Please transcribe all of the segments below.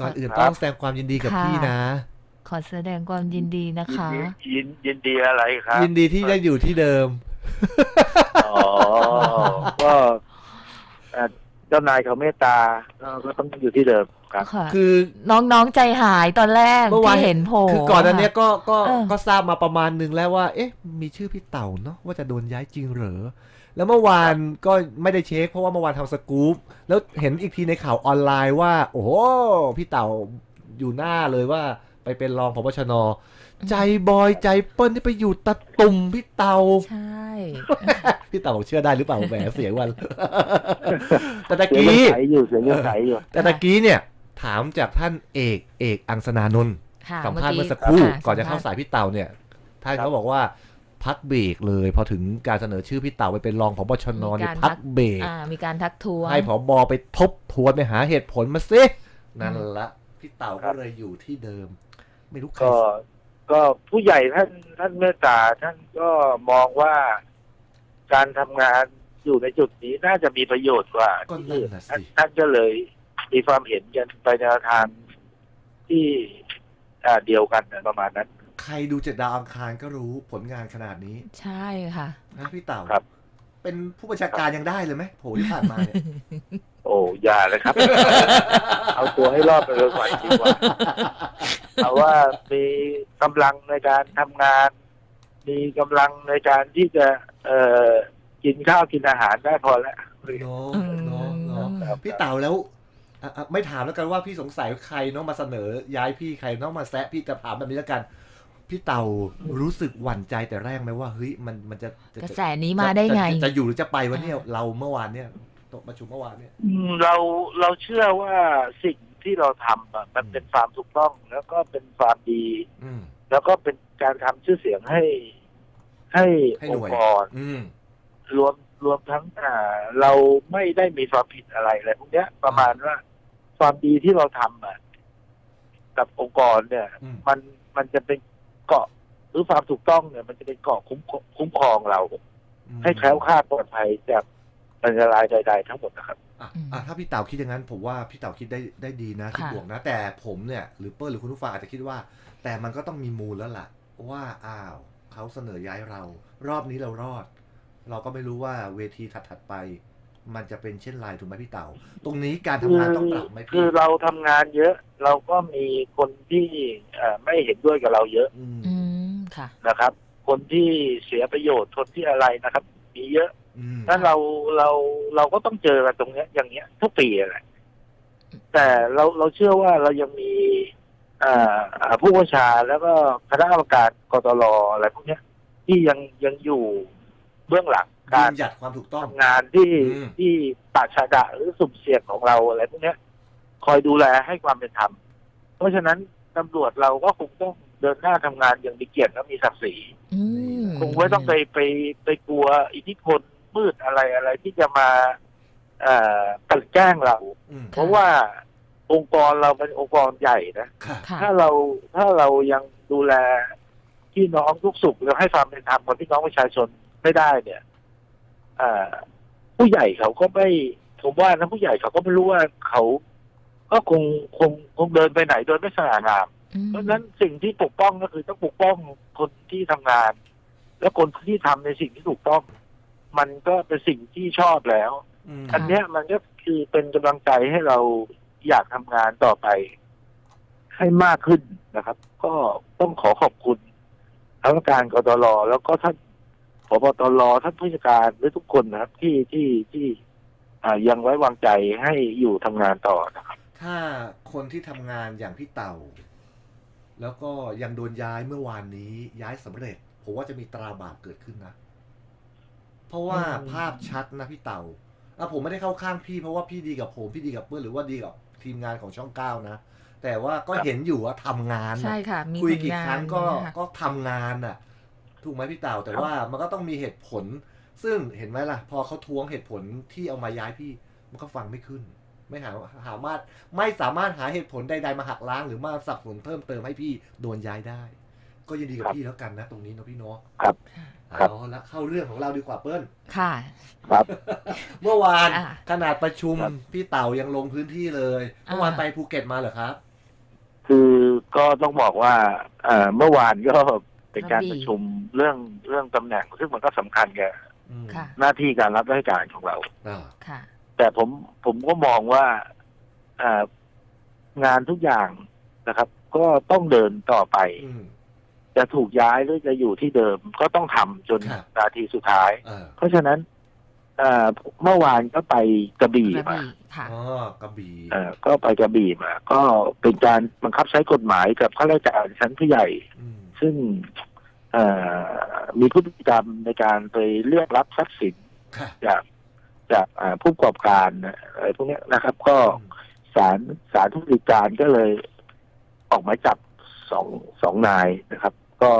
ก่อนอื่นครับต้องแสดงความยินดีกับค่ะพี่นะ ขอแสดงความยินดีนะยินคะดียินยินดีอะไรครับ ยินดีที่ได้อยู่ที่เดิมอ๋อก็เอ่อเจ้านายเขาเมตตาก็ก็ต้องอยู่ที่เดิมครับค่ะคือน้องๆใจหายตอนแรกเมื่อวานที่เห็นโผล่คือก่อนอันเนี้ยก็ก็เออก็ทราบมาประมาณหนึ่งแล้วว่า เอ๊ะ มีชื่อพี่เต่าเนาะว่าจะโดนย้ายจริงเหรอ แล้วเมื่อวานก็ไม่ได้เช็ค เพราะว่าเมื่อวานทำสกู๊ปแล้วเห็นอีกทีในข่าวออนไลน์ว่า โอ้โหพี่เต่าอยู่หน้าเลยว่าไปเป็นรองพบชน ใจบอยใจเปิ้ลที่ไปอยู่ตะตุ่มพี่เต่าใช่ พี่เต่าบอกเชื่อได้หรือเปล่าแหมเสียงวัน แต่ตะเสียงยังกี้ใสอยู่เสียงยังใสอยู่แต่ตะกี้เนี่ย ถามจากท่านเอกเอกอังสนานนท์ค่ะสัมภาษณ์เมื่เมื่ออกี้สักครู่ค่ะก่อนจะเข้าสัมภาษณ์สายพี่เต่าเนี่ยท่านครับเขาบอกว่า พักเบรกเลย พอถึงการเสนอชื่อพี่เต่าไปเป็นรองพบชนเนี่ยพักเบรกอ่ามีการทักท้วงให้ผบไปทบทวนไปหาเหตุผลมาสินั่นละพี่เต่าก็เลยอยู่ที่เดิม ไม่รู้ใครก็ก็ผู้ใหญ่ท่านท่านเมตตาท่านก็มองว่าการทำงานอยู่ในจุดนี้น่าจะมีประโยชน์กว่าก็ที่นั่นอื่นน่ะท่านสิท่านก็เลยมีความเห็นกันไปในทางที่อ่าเดียวกันประมาณนั้นใครดูเจ็ดดาวอังคารก็รู้ผลงานขนาดนี้ใช่ค่ะ นะพี่เต่าครับ เป็นผู้บัญชาการยังได้เลยไหมโผล่ที่ผ่านมาเนี่ย โอ้อย่าเลยครับ เอาตัวให้รอดไปเลยก่อนดีกว่าเอาว่ามีกำลังในการทำงาน มีกำลังในการที่จะ เอ่อกินข้าวกินอาหารได้พอแล้ว เนาะอืมเนาะเนาะครับพี่เต่าแล้วอะอะไม่ถามแล้วกันว่าพี่สงสัยใครเน้องมาเสนอ ย้ายพี่ใครเน้องมาแซะพี่จะถามแบบนี้แล้วกัน พี่เต่ารู้สึกหวั่นใจแต่แรกไหมว่าเฮ้ยมันมันจะจะกระแสนี้มาได้ไงจะจะจะอยู่หรือจะไปวะเนี่ยเราเมื่อวานเนี่ยตกประชุมเมื่อวานเนี่ย อืมเราเราเชื่อว่าสิ่งที่เราทำอะมันเป็นความถูกต้อง แล้วก็เป็นความดี อืม แล้วก็เป็นการทำชื่อเสียงให้ให้ให้หอน่งวย ค์กร อืม รวมรวมทั้งอ่าเราไม่ได้มีความผิดอะไรอะไรพวกเนี้ย ประมาณว่าความดีที่เราทำอะกับองค์กรเนี่ย อืม มันมันจะเป็น เกาะหรือความถูกต้องเนี่ย มันจะเป็นเกาะคุ้มคุ้มครองเรา ให้แคล้วคลาดปลอดภัยจากอันตรายใดๆทั้งหมดนะครับอะอะถ้าพี่เต่าคิดอย่างนั้น ผมว่าพี่เต่าคิดได้ได้ดีนะคิดค่ะบวกนะ แต่ผมเนี่ยหรือเปิ้ลหรือคุณผู้ฟังอาจจะคิดว่า แต่มันก็ต้องมีมูลแล้วล่ะ ว่าอ้าวเขาเสนอย้ายเรา รอบนี้เรารอด เราก็ไม่รู้ว่าเวทีถัดๆไป มันจะเป็นเช่นไรถูกไหมพี่เต่า ตรงนี้การทำงานต้องปรับไหมคืพี่อเราทำงานเยอะ เราก็มีคนที่เอ่อไม่เห็นด้วยกับเราเยอะอืมอืมค่ะนะครับ คนที่เสียประโยชน์คนที่อะไรนะครับ มีเยอะอืมนั้นเราเราเราก็ต้องเจอกันตรงเนี้ย อย่างเงี้ยทุกปีแหละแต่เราเราเชื่อว่าเรายังมีอ่าอ่าผู้ว่าชาแล้วก็คณะกรรมการกตรอะไรพวกเนี้ย ที่ยังยังอยู่ เบื้องหลังยืการนหยัดความถูกต้อง ทำงานที่อืม ที่ปราชาดะหรือสุ่มเสี่ยงของเราอะไรพวกเนี้ย คอยดูแลให้ความเป็นธรรม เพราะฉะนั้นตำรวจเราก็คงต้องเดินหน้าทำงานอย่างมีเกียรติและมีศักดิ์ศรี อืม คงไม่ต้องไปไปไปกลัวอิทธิพลมืดอะไรอะไรที่จะมา เอ่อกลันแกล้งเรา อืมเพราะว่าองค์กรเราเป็นองค์กรใหญ่นะ ค่ะ ค่ะ ถ้าเราถ้าเรายังดูแลพี่น้องทุกสุขแล้วให้ความเป็นธรรมกับพี่น้องประชาชน ไม่ได้เนี่ยเอ่อผู้ใหญ่เขาก็ไม่ผมว่านะผู้ใหญ่เขาก็ไม่รู้ว่าเขาก็คงคงคงเดินไปไหนโดยไม่สง่างามอืมเพราะฉะนั้นสิ่งที่ปกป้องก็คือต้องปกป้องคนที่ทำงาน และคนที่ทำในสิ่งที่ถูกต้อง มันก็เป็นสิ่งที่ชอบแล้วอืมอันเนี้ยมันก็คือเป็นกำลังใจให้เราอยากทำงานต่อไป ให้มากขึ้นนะครับ ก็ต้องขอขอบคุณทั้งการกตลแล้วก็ท่าน ผบตรท่านผู้จัดการและทุกคนนะครับ ที่ที่ที่อ่ายังไว้วางใจให้อยู่ทำงานต่อนะครับถ้าคนที่ทำงานอย่างพี่เต่า แล้วก็ยังโดนย้ายเมื่อวานนี้ย้ายสำเร็จผมว่าจะมีตราบาปเกิดขึ้นนะ เพราะว่าอืมภาพชัดนะพี่เต่าอะผมไม่ได้เข้าข้างพี่เพราะว่าพี่ดีกับผมพี่ดีกับเพื่อนหรือว่าดีกับทีมงานของช่องเก้านะแต่ว่าก็เห็นอยู่ว่าทำงานน่ะใช่ค่ะมีคุยผลกี่งานครั้งก็เนี่ยค่ะก็ทำงานน่ะ ถูกไหมพี่เต่าแต่ว่ามันก็ต้องมีเหตุผล ซึ่งเห็นไหมล่ะ พอเขาท้วงเหตุผลที่เอามาย้ายพี่ มันก็ฟังไม่ขึ้น ไม่หาหามารถไม่สามารถหาเหตุผลใดๆมาหักล้างหรือมาสนับสนุนเพิ่มเติมให้พี่โดนย้ายได้ ก็ยินดีกับครับพี่แล้วกันนะ ตรงนี้เนาะพี่เนาะครับครับเอาละเข้าเรื่องของเราดีกว่าเปิ้ลค่ะ ครับ เมื่อวานอะขนาดประชุมครับพี่เต่ายังลงพื้นที่เลย เมื่อวานอ่าไปภูเก็ตมาเหรอครับ คือก็ต้องบอกว่าเอ่อเมื่อวานก็ เป็นการประชุมเรื่องเรื่องตำแหน่ง ซึ่งมันก็สำคัญกับอืมค่ะหน้าที่การรับราชการของเราอ่าค่ะ แต่ผมผมก็มองว่าเอ่องานทุกอย่างนะครับ ก็ต้องเดินต่อไปอืมจะถูกย้ายหรือจะอยู่ที่เดิมก็ต้องทำจนครับนาทีสุดท้ายเออเพราะฉะนั้นเอ่อเมื่อวานก็ไปกระบี่กระมาบี่ค่ะอ๋อกระบี่เอ่อก็ไปกระบี่มา ก็เป็นการบังคับใช้กฎหมายกับข้าราชการชั้นผู้ใหญ่อืม ซึ่งเอ่อมีพฤติกรรมในการไปเรียกรับทรัพย์สินค่ะจากจากอ่าผู้ประกอบการอะไรพวกเนี้ยนะครับ ก็ศาลศาลทุติการก็เลยออกหมายจับสองสองนายนะครับ ก็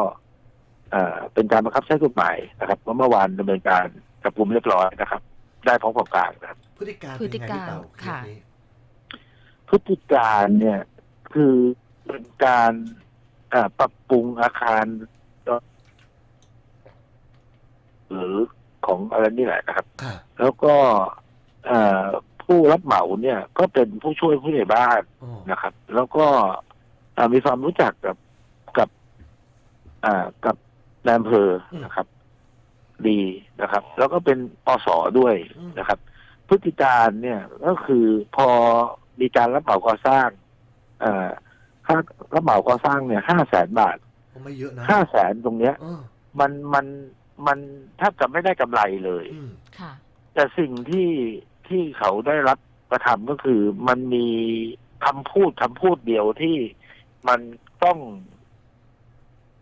เอ่อเป็นการบังคับใช้กฎหมายนะครับเมื่อวานดำเนินการจับกุมเรียบร้อยนะครับ ได้พร้อมกับกลางนะครับ พฤติการพฤติการเป็นไงพี่เต่าเคสค่ะนี้พฤติการเนี่ยคือเป็นการเอ่อ ปรับปรุงอาคาร หรือของอะไรนี่แหละนะครับค่ะแล้วก็เอ่อผู้รับเหมาเนี่ย ก็เป็นผู้ช่วยผู้ใหญ่บ้านอ๋อนะครับ แล้วก็เอ่อมีความรู้จักกับกับอ่ากับนายอำเภอนะครับ ดีนะครับ แล้วก็เป็นอสอด้วยนะครับ พฤติการเนี่ยก็คือพอมีการรับเหมาก่อสร้างเอ่อ ค่ารับเหมาก่อสร้างเนี่ยห้าแสนบาทก็ไม่เยอะนะห้าแสนตรงเนี้ย เออมันมันมันแทบจะไม่ได้กำไรเลย อืมค่ะ แต่สิ่งที่ที่เขาได้รับกระทำก็คือมันมีคำพูดคำพูดเดียวที่มันต้อง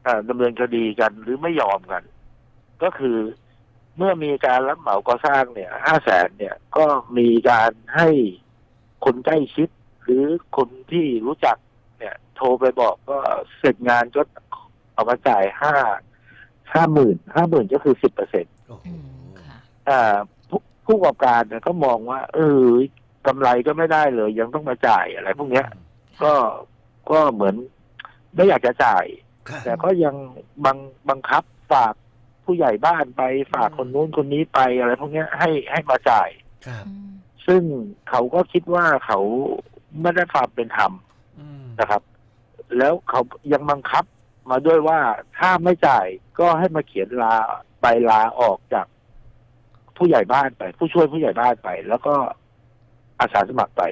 เออดำเนินคดีกันหรือไม่ยอมกัน ก็คือเมื่อมีการรับเหมาก่อสร้างเนี่ยห้าแสนเนี่ย ก็มีการให้คนใกล้ชิด หรือคนที่รู้จักเนี่ย โทรไปบอกก็เสร็จงานก็เอามาจ่ายห้าห้าหมื่นห้าหมื่นก็คือสิบเปอร์เซ็นโอ้โหอืมค่ะอ่าผู้ผู้ประกอบการเนี่ยก็มองว่า เออกำไรก็ไม่ได้เลย ยังต้องมาจ่ายอะไร พวกเนี้ย ก็ก็เหมือนไม่อยากจะจ่ายค่ะแต่ก็ยังบังบังคับฝากผู้ใหญ่บ้านไปฝากอืมคนนู้นคนนี้ไปอะไร พวกเนี้ยให้ให้มาจ่ายครับอืมซึ่งเขาก็คิดว่าเขาไม่ได้ความเป็นธรรมอืมนะครับ แล้วเขายังบังคับมาด้วยว่าถ้าไม่จ่ายก็ให้มาเขียนลาใบลาออกจากผู้ใหญ่บ้านไป ผู้ช่วยผู้ใหญ่บ้านไป แล้วก็อาสาสมัครไป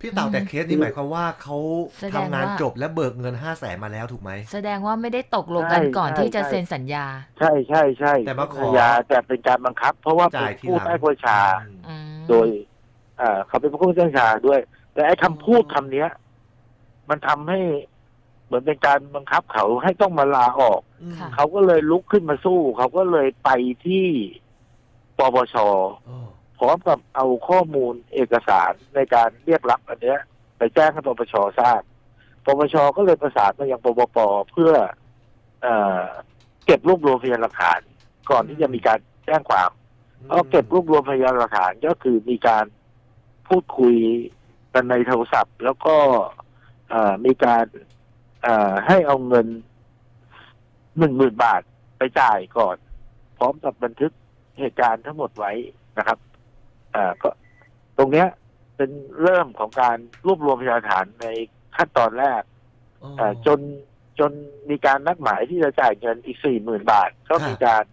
พี่เต่าแต่เคสนี้หมายความว่าเขาแสดทำงงานว่าจบและเบิกเงินห้าแสนมาแล้วถูกไหม แสดงว่าไม่ได้ตกลงกันใช่ก่อนใช่ที่จะใช่เซ็นสัญญา ใช่ใช่ใช่แต่มาขอสัญญาแต่เป็นการบังคับ เพราะว่าเป็จ่ายนทีผู้หลังใต้บัญชา อืม อืม โดยอ่าเขาเป็นผู้บัญชาด้วย แต่ไอ้คำพูดคำเนี้ย มันทำให้เห มือนเป็นการบังคับเขาให้ต้องมาลาออกอืมค่ะ เขาก็เลยลุกขึ้นมาสู้ เขาก็เลยไปที่ปปช โอ้พร้อมกับเอาข้อมูลเอกสารในการเรียกรับอันเนี้ย ไปแจ้งให้ปปชทราบ ปปชก็เลยประสานมายังปปปเพื่อเอ่อเก็บรวบรวมพยานหลักฐาน ก่อนที่จะมีการแจ้งความเอาเก็บรวบรวมพยานหลักฐานก็คือมีการพูดคุยกันในโทรศัพท์ แล้วก็เอ่อมีการ เอ่อให้เอาเงินหนึ่งหมื่นบาทไปจ่ายก่อน พร้อมกับบันทึกเหตุการณ์ทั้งหมดไว้นะครับเอ่อก็ตรงเนี้ย เป็นเริ่มของการรวบรวมพยานหลักฐานในขั้นตอนแรกอ๋อเอ่อจนจนมีการนัดหมายที่จะจ่ายเงินอีกสี่หมื่นบาท ก็มีการ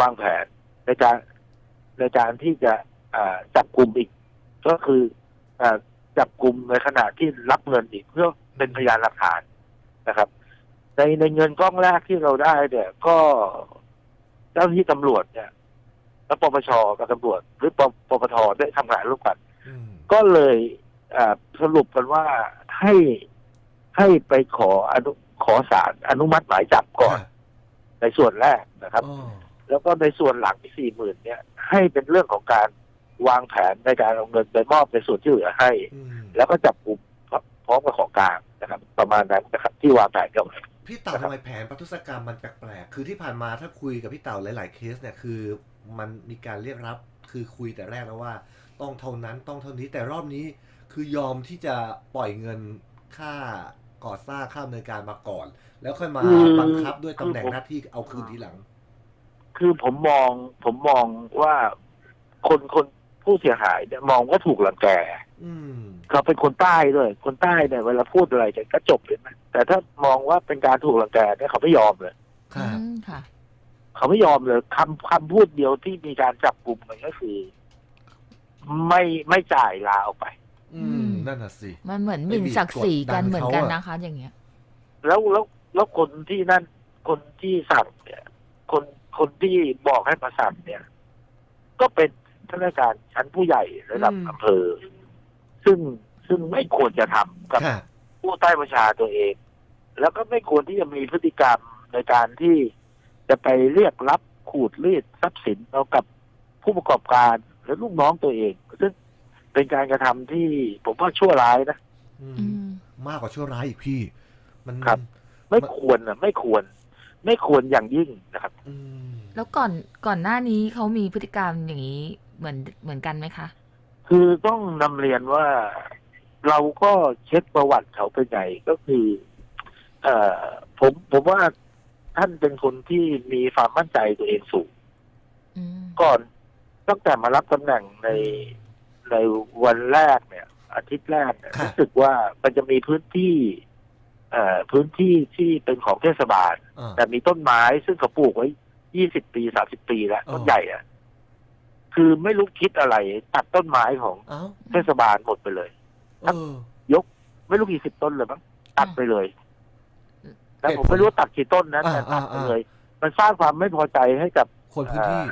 วางแผนในการในการที่จะอ่าจับกลุ่มอีก ก็คืออาจับกลุ่มในขณะที่รับเงินอีกเพื่อเป็นพยานหลักฐาน นะครับ ในในเงินก้องแรกที่เราได้เนี่ย ก็เจ้าหน้าที่ตำรวจเนี่ยและปปชกับตำรวจ หรือปปปทได้ทำงานร่วมกันอืมก็เลยอ่าสรุปกันว่าให้ให้ไปขออนุขอสารอนุมัติหมายจับก่อนค่ะในส่วนแรกนะครับอ๋อแล้วก็ในส่วนหลังสี่หมื่นเนี่ย ให้เป็นเรื่องของการวางแผนในการเอาเงินไปมอบในส่วนที่เหลือให้อืมแล้วก็จับกลุ่มพร้อมกับของกลาง นะครับ ประมาณนั้นนะครับที่วางแผนกันไว้ พี่เต่าทำไมแผนปทุศกรรมมันแปลกๆ คือที่ผ่านมาถ้าคุยกับพี่เต่าหลาย ๆ เคสเนี่ยคือ มันมีการเรียกรับคือคุยแต่แรกแล้วว่า ต้องเท่านั้นต้องเท่านี้แต่รอบนี้คือยอมที่จะปล่อยเงินค่าก่อสร้างข้ามเนินการมาก่อน แล้วค่อยมาคือบังคับด้วยตำแหน่งคือผมหน้าที่เอาคืนทีหลัง คือผมมองผมมองว่าคนคนผู้เสียหายเนี่ยมองว่าถูกรังแกอืม เขาเป็นคนใต้ด้วย คนใต้เนี่ยเวลาพูดอะไรกันก็จบเลยนะแต่ถ้ามองว่าเป็นการถูกรังแกเนี่ยเขาไม่ยอมเลยครับอืมค่ะ เขาไม่ยอมเลยคำคำพูดเดียวที่มีการจับกลุ่มมันก็คือ ไม่ไม่จ่ายลาออกไป อืมนั่นน่ะสิมันเหมือนหไปมิ่นบีบศักดิ์ศรีกันกดดันเหมือนกันเขาอะนะคะ อย่างเงี้ย แล้วแล้วแล้วคนที่นั่น คนที่สั่งเนี่ย คนคนที่บอกให้มาสั่งเนี่ย ก็เป็นข้าราชการชั้นผู้ใหญ่ระดับอำเภอ ซึ่งซึ่งไม่ควรจะทำกับค่ะ ผู้ใต้บัญชาตัวเอง แล้วก็ไม่ควรที่จะมีพฤติกรรมในการที่จะไปเรียกรับขูดรีดทรัพย์สินเอากับผู้ประกอบการและลูกน้องตัวเอง ซึ่งเป็นการกระทำที่ผมว่าชั่วร้ายนะ อืมอืม มากกว่าชั่วร้ายอีกพี่ มันครับ ไม่ควรนะไม่ควร ไม่ควรอย่างยิ่งนะครับ อืมแล้วก่อนก่อนหน้านี้เขามีพฤติกรรมอย่างนี้เหมือนเหมือนกันไหมคะ คือต้องนำเรียนว่าเราก็เช็คประวัติเขาเป็นไงก็คือ เอ่อผมผมว่าท่านเป็นคนที่มีความมั่นใจตัวเองสูงอืมก่อนตั้งแต่มารับตำแหน่งในในวันแรกเนี่ย อาทิตย์แรกเนี่ยครับรู้สึกว่ามันจะมีพื้นที่เอ่อพื้นที่ที่เป็นของเทศบาลอ่าแต่มีต้นไม้ซึ่งเขาปลูกไว้ยี่สิบปีสามสิบปีแล้วอ๋อต้นใหญ่อะ คือไม่รู้คิดอะไร ตัดต้นไม้ของเอ้าเทศบาลหมดไปเลย เออ ไม่รู้กี่สิบต้นเลยมั้งตัดไปเลยแต่เหตุผมไม่รู้ว่าตัดกี่ต้นนะอ่าแต่ตัดไปอ่าเลย มันสร้างความไม่พอใจให้กับคนพื้นที่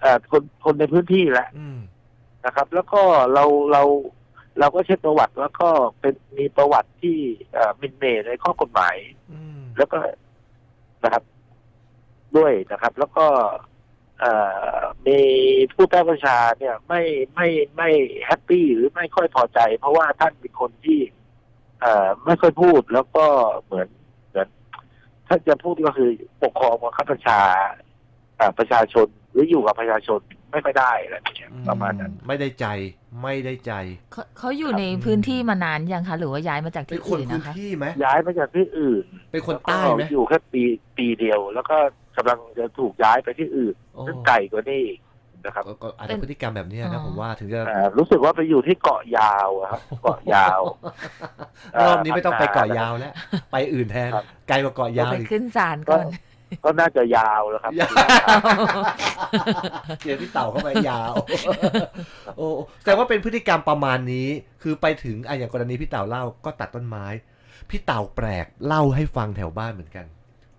เอ่อคนคนในพื้นที่แหละอืม นะครับ แล้วก็เราเราเราก็เช็คประวัติแล้วก็เป็นมีประวัติที่เอ่อหมินเมย์ในข้อกฎหมาย อืม แล้วก็นะครับ ด้วยนะครับ แล้วก็เอ่อ มีผู้ใต้ประชาเนี่ยไม่ไม่ไม่แฮปปี้หรือไม่ค่อยพอใจ เพราะว่าท่านเป็นคนที่ไม่ค่อยพูดแล้วก็เหมือนเหมือนถ้าจะพูดก็คือปกครองบังคับบัญชาชการประชาชนหรืออยู่กับประชาชน ไม่ค่อยได้อะไรอย่างเงี้ยประมาณนั้นไม่ได้ใจไม่ได้ใจเขาเขาอยู่ครับในพื้นที่มานานยังคะหรือว่าย้ายมาจากเป็นที่คนอื่นพื้นนะคะที่ไหมย้ายมาจากที่อื่น เป็นคนใต้ไหมแล้วก็อยู่แค่ปีปีเดียว แล้วก็กำลังจะถูกย้ายไปที่อื่นโอ้ซึ่งไกลกว่านี้อีกนะครับก็ก็อาจเป็จะนพฤติกรรมแบบเนี้ยอ๋นะอผมว่าถึงจะอ่ารู้สึกว่าไปอยู่ที่เกาะยาวอะครับเกาะยาวรอบนี้ไม่ต้องไปเกาะยาวแล้ว ไปอื่นแทนครับไกลกว่าเกาะยาวไปอีกขึ้นศาลก่อน ก็น่าจะยาวแล้วครับ ยาวเจอพี่เต่าเข้ามายาว โอ้แต่ว่าเป็นพฤติกรรมประมาณนี้ คือไปถึงอะอย่างกรณีพี่เต่าเล่าก็ตัดต้นไม้ พี่เต่าแปลกเล่าให้ฟังแถวบ้านเหมือนกัน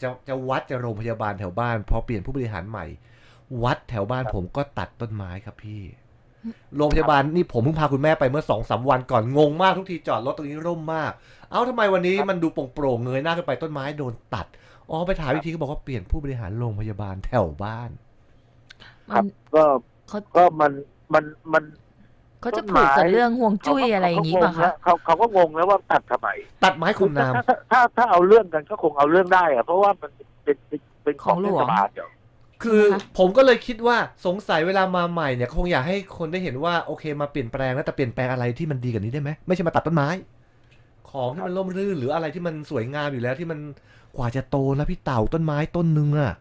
จะจะวัดจะโรงพยาบาลแถวบ้าน พอเปลี่ยนผู้บริหารใหม่ วัดแถวบ้านครับผมก็ตัดต้นไม้ครับพี่ โรงพยาบาลนี่ผมเพิ่งพาคุณแม่ไปเมื่อสองสามวันก่อนงงมากทุกทีจอดรถตรงนี้ร่มมาก เอ้าทำไมวันนี้มันดูโปร่งๆเงยหน้าขึ้นไปต้นไม้โดนตัด อ๋อไปถามวิธีก็บอกว่าเปลี่ยนผู้บริหารโรงพยาบาลแถวบ้าน ครับมันก็เขาก็มันมันมันเขาจะผูกกับเรื่องห่วงจุ้ยอะไรอย่างนี้ป่ะคะเขาเขาก็งงแล้วว่าตัดทำไมตัดไม้ข่มน้ถ้าถ้าถ้าถ้าเอาเรื่องกันก็คงเอาเรื่องได้อะเพราะว่ามันเป็นเป็นเป็นของของหลเทวงศบาลเดียวำคือผมก็เลยคิดว่าสงสัยเวลามาใหม่เนี่ยคงอยากให้คนได้เห็นว่าโอเคมาเปลี่ยนแปลงแล้วแต่เปลี่ยนแปลงอะไรที่มันดีกว่านี้ได้ไหมไม่ใช่มาตัดต้นไม้ ของที่มันร่มรื่นหรืออะไรที่มันสวยงามอยู่แล้วที่มัน กว่าจะโตนะพี่เต่าต้นไม้ต้นหนึ่งอะ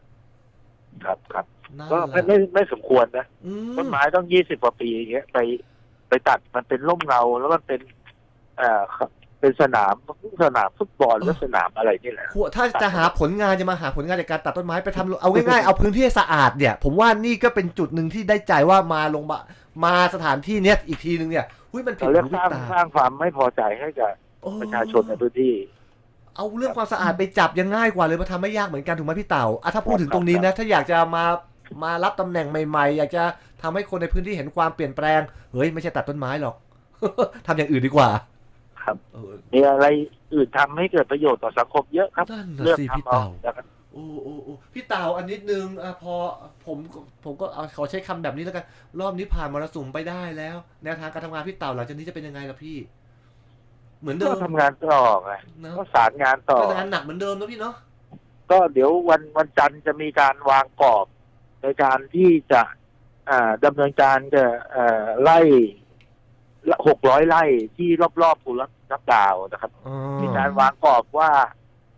ครับครับนั่นก็แหไม่ละไม่ไม่สมควรนะ อืมต้นไม้ต้องยี่สิบกว่าปีอย่างเงี้ยไปไปตัดมันเป็นร่มเงาแล้วมันเป็น เอ่อเป็นสนามสนามฟุตบอลหรือสนามอะไรนี่แหละควรถ้าจะหาผลงานจะมาหาผลงานจากการตัดต้นไม้ไปทำเอาง่ายๆเอาพื้นที่ให้สะอาดเนี่ย ผมว่านี่ก็เป็นจุดหนึ่งที่ได้ใจว่ามาลงมามาสถานที่เนี้ยอีกทีหนึ่งเนี่ยหุ้ยมันผิดเราเรียกหูสผิดร้างตาสร้างความไม่พอใจให้กับโอ้ ประชาชนในพื้นที่ เอาเรื่องความสะอาดไปจับยังง่ายกว่าเลยมาทำไม่ยากเหมือนกันถูกไหมพี่เต่าอะถ้าพูดถึงตรงนี้นะ ถ้าอยากจะมามารับตำแหน่งใหม่ ๆ อยากจะทำให้คนในพื้นที่เห็นความเปลี่ยนแปลงเฮ้ยไม่ใช่ตัดต้นไม้หรอกทำอย่างอื่นดีกว่า ครับเออมีอะไรอื่นทำให้เกิดประโยชน์ต่อสังคมเยอะครับนั่นเลืนะอกสิทำพี่เอาเต่านะครับโอ้โอ้โอ้พี่เต่าอันนิดนึงอะพอผมผมก็เอาขอใช้คำแบบนี้แล้วกัน รอบนี้ผ่านมรสุมไปได้แล้ว แนวทางการทำงานพี่เต่าหลังจากนี้จะเป็นยังไงล่ะพี่ เหมือนเดิก็มทำงานต่อไงเนอะก็สารงานต่อ ก็งานหนักเหมือนเดิมนะพี่เนาะก็เดี๋ยววันวันจันทร์จะมีการวางกรอบ ในการที่จะอ่าดำเนินการจะอ่าไล่หกร้อยไร่ที่รอบๆภูรับนับดาวนะครับ อ๋อมีการวางกรอบว่า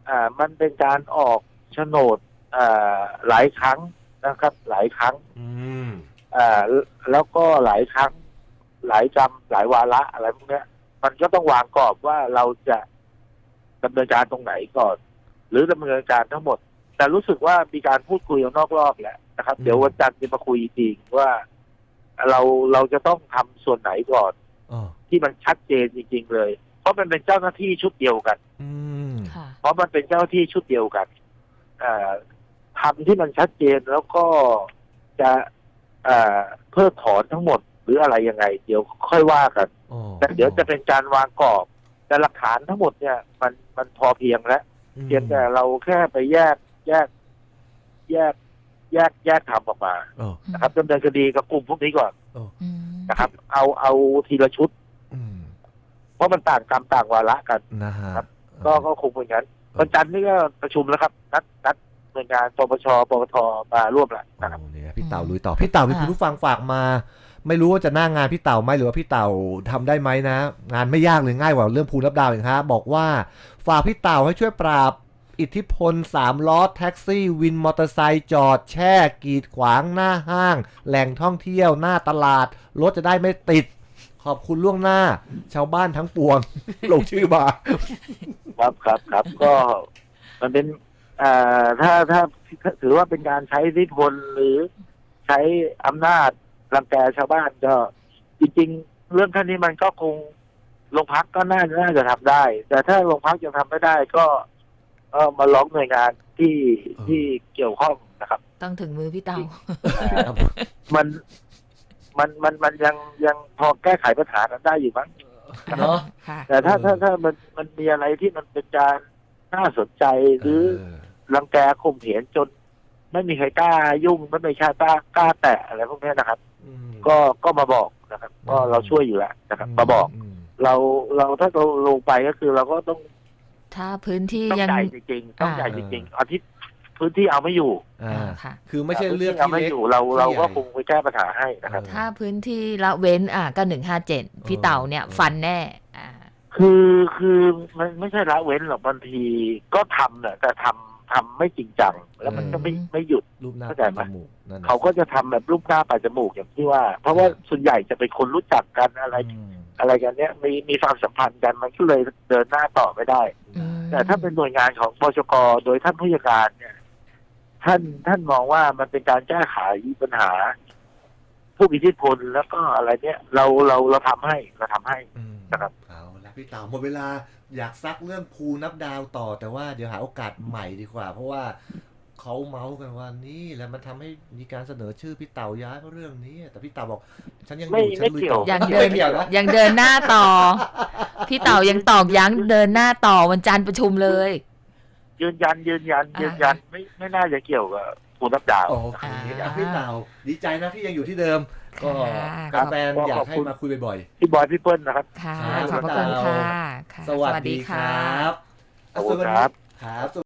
อ่ามันเป็นการออกโฉนดอ่าหลายครั้งนะครับ หลายครั้งอืมอ่าแล้วก็หลายครั้ง หลายจำหลายวาระอะไรพวกเนี้ย มันก็ต้องวางกรอบว่าเราจะดำเนินการตรงไหนก่อน หรือดำเนินการทั้งหมด แต่รู้สึกว่ามีการพูดคุยกันนอกรอบแหละนะครับ เดี๋ยววันจันทร์จะมาคุยอีกทีว่าเราเราจะต้องทำส่วนไหนก่อนอ๋อที่มันชัดเจนจริง ๆ เลย เพราะมันเป็นเจ้าหน้าที่ชุดเดียวกันอืมค่ะเพราะมันเป็นเจ้าหน้าที่ชุดเดียวกันเอ่อทำที่มันชัดเจนแล้วก็จะเอ่อเพิกถอนทั้งหมดหรืออะไรยังไง เดี๋ยวค่อยว่ากัน อ๋อ แต่เดี๋ยวจะเป็นการวางกรอบแต่หลักฐานทั้งหมดเนี่ย มันมันพอเพียงแล้วอืมเพียงแต่เราแค่ไปแยกแยก แยก แยกแยกทำออกมาอ๋อนะครับดำเนินคดีกับกลุ่มพวกนี้ก่อนอืมนะครับ เอาเอาทีละชุดอืมเพราะมันต่างกรรมต่างวาระกันนะฮะครับ ก็ก็คงเป็นอย่างนั้นวันจันทร์นี่ก็ประชุมแล้วครับ นัดนัดหน่วยงานปปชปปทมาร่วมแล้วนะครับโอ้เนี่ยพี่เต่าลุยต่อพี่เต่ามีคุณผู้ฟังฝากมา ไม่รู้ว่าจะหน้างงานพี่เต่าไหมหรือว่าพี่เต่าทำได้ไหมนะ งานไม่ยากเลยง่ายกว่าเรื่องภูนับดาวอีกฮะบอกว่าฝากพี่เต่าให้ช่วยปราบอิทธิพลสามล้อแท็กซี่ วินมอเตอร์ไซค์จอดแช่กีดขวางหน้าห้าง แหล่งท่องเที่ยวหน้าตลาด รถจะได้ไม่ติด ขอบคุณล่วงหน้า ชาวบ้านทั้งปวง ลงชื่อมาครับครับครับก็มันเป็นอ่าถ้าถ้าถือว่าเป็นการใช้อิทธิพลหรือใช้อำนาจ รังแกชาวบ้านก็จริงๆ เรื่องแค่นี้มันก็คงโรงพักก็น่าน่าจะทำได้ แต่ถ้าโรงพักยังทำไม่ได้ก็ก็มาร้องหน่วยงานที่เออที่เกี่ยวข้องนะครับ ต้องถึงมือพี่เต่าครับมันมันมันมันยังยังพอแก้ไขปัญหากันได้อยู่มั้งเนาะค่ะแต่ถ้าเออถ้าถ้ามันมันมีอะไรที่มันเป็นการน่าสนใจหรือเออรังแกข่มเหงจน ไม่มีใครกล้ายุ่งไม่มีใครกล้ากล้าแตะอะไรพวกนี้นะครับอืม ก็ก็มาบอกนะครับ ก็เราช่วยอยู่แล้วนะครับมาบอกมเราเราถ้าเราลงไปก็คือเราก็ต้องถ้าพื้นที่ต้องยังใหญ่จริงๆต้องอ่าใหญ่จริงๆเอาที่พื้นที่เอาไม่อยู่อ่าอ่าค่ะ คือไม่ใช่เลือกพื้นที่เอาที่ไม่เล็ก อยู่เราเราก็ที่ใหญ่คงไปแก้ปัญหาให้นะครับเออถ้าพื้นที่ละเว้นอะก็หนึ่งห้าเจ็ดพี่เต่าเนี่ยเออฟันแน่อ่าคือคือมันไม่ใช่ละเว้นหรอกบางทีก็ทำเนี่ยแต่ทำ ทำไม่จริงจังแล้วมันก็ไม่อืมไม่หยุดรูปหน้าเข้าใจไหมจมูกนั่นน่ะเขาก็จะทำแบบรูปหน้าปลายจมูกอย่างที่ว่า เพราะว่าส่วนใหญ่จะเป็นคนรู้จักกันอะไรอืมอะไรกันเนี้ยมีมีความสัมพันธ์กันมันก็เลยเดินหน้าต่อไม่ได้อืมแต่ถ้าเป็นหน่วยงานของปชกโดยท่านผู้จัดการเนี่ย ท่านท่านมองว่ามันเป็นการแก้ไขปัญหา ผู้มีอิทธิพลแล้วก็อะไรเนี่ยเราเราเราทำให้เราทำให้อืมนะครับเอาละ พี่เต่าหมดเวลาอยากซักเรื่องภูนับดาวต่อ แต่ว่าเดี๋ยวหาโอกาสใหม่ดีกว่า เพราะว่าเขาเมาส์กันว่านี่แหละมันทำให้มีการเสนอชื่อพี่เต่าย้ายเพราะเรื่องนี้ แต่พี่เต่าบอก ฉันยังอไม่ยู่ฉันไม่ลุยเกี่ยต่วอยังไม่เดินเกี่ยวนะ ยังเดินหน้าต่อ พี่เต่ายังตอกย้ำเดินหน้าต่อวันจันทร์ประชุมเลย ยืนยันยืนยัน ยืนยันไม่ไม่น่าจะเกี่ยวกับผู้รับดาว โอเคอ่าอะพี่เต่าดีใจนะที่ยังอยู่ที่เดิม ก็ค่ะแฟนขอบอยากให้ขอบคุณมาคุยบ่อยพี่บอยพี่เปิ้ลนะครับ ค่ะครับขอบพระคุณค่ะค่ะ ๆ สวัสดีครับขอบคุณครับ ครับ